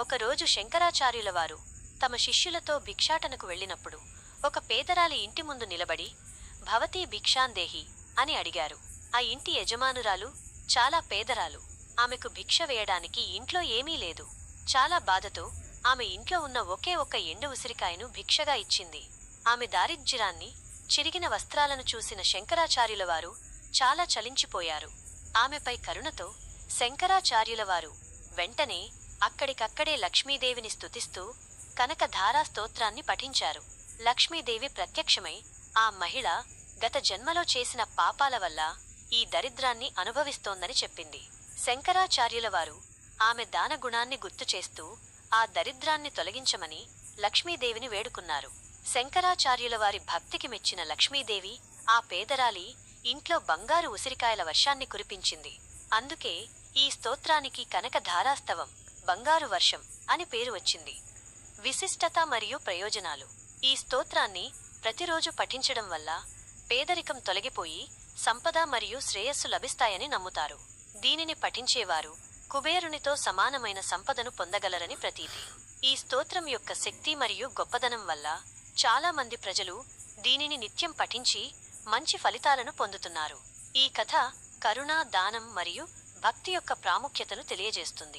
ఒకరోజు శంకరాచార్యుల వారు తమ శిష్యులతో భిక్షాటనకు వెళ్ళినప్పుడు ఒక పేదరాలి ఇంటి ముందు నిలబడి భవతీ భిక్షాందేహి అని అడిగారు. ఆ ఇంటి యజమానురాలు చాలా పేదరాలు ఆమెకు భిక్ష వేయడానికి ఇంట్లో ఏమీ లేదు. చాలా బాధతో ఆమె ఇంట్లో ఉన్న ఒకే ఒక్క ఎండు ఉసిరికాయను భిక్షగా ఇచ్చింది. ఆమె దారిద్ర్యాన్ని చిరిగిన వస్త్రాలను చూసిన శంకరాచార్యుల వారు చాలా చలించిపోయారు. ఆమెపై కరుణతో శంకరాచార్యుల వారు వెంటనే అక్కడికక్కడే లక్ష్మీదేవిని స్తుతిస్తూ కనకధారా స్తోత్రాన్ని పఠించారు. లక్ష్మీదేవి ప్రత్యక్షమై ఆ మహిళ గత జన్మలో చేసిన పాపాల వల్ల ఈ దరిద్రాన్ని అనుభవిస్తోందని చెప్పింది. శంకరాచార్యుల వారు ఆమె దానగుణాన్ని గుర్తు చేస్తూ ఆ దరిద్రాన్ని తొలగించమని లక్ష్మీదేవిని వేడుకున్నారు. శంకరాచార్యుల వారి భక్తికి మెచ్చిన లక్ష్మీదేవి ఆ పేదరాలి ఇంట్లో బంగారు ఉసిరికాయల వర్షాన్ని కురిపించింది. అందుకే ఈ స్తోత్రానికి కనకధారాస్తవం బంగారు వర్షం అని పేరు వచ్చింది. విశిష్టత మరియు ప్రయోజనాలు. ఈ స్తోత్రాన్ని ప్రతిరోజు పఠించడం వల్ల పేదరికం తొలగిపోయి సంపద మరియు శ్రేయస్సు లభిస్తాయని నమ్ముతారు. దీనిని పఠించేవారు కుబేరునితో సమానమైన సంపదను పొందగలరని ప్రతీతి. ఈ స్తోత్రం యొక్క శక్తి మరియు గొప్పదనం వల్ల చాలా మంది ప్రజలు దీనిని నిత్యం పఠించి మంచి ఫలితాలను పొందుతున్నారు. ఈ కథ కరుణ దానం మరియు భక్తి యొక్క ప్రాముఖ్యతను తెలియజేస్తుంది.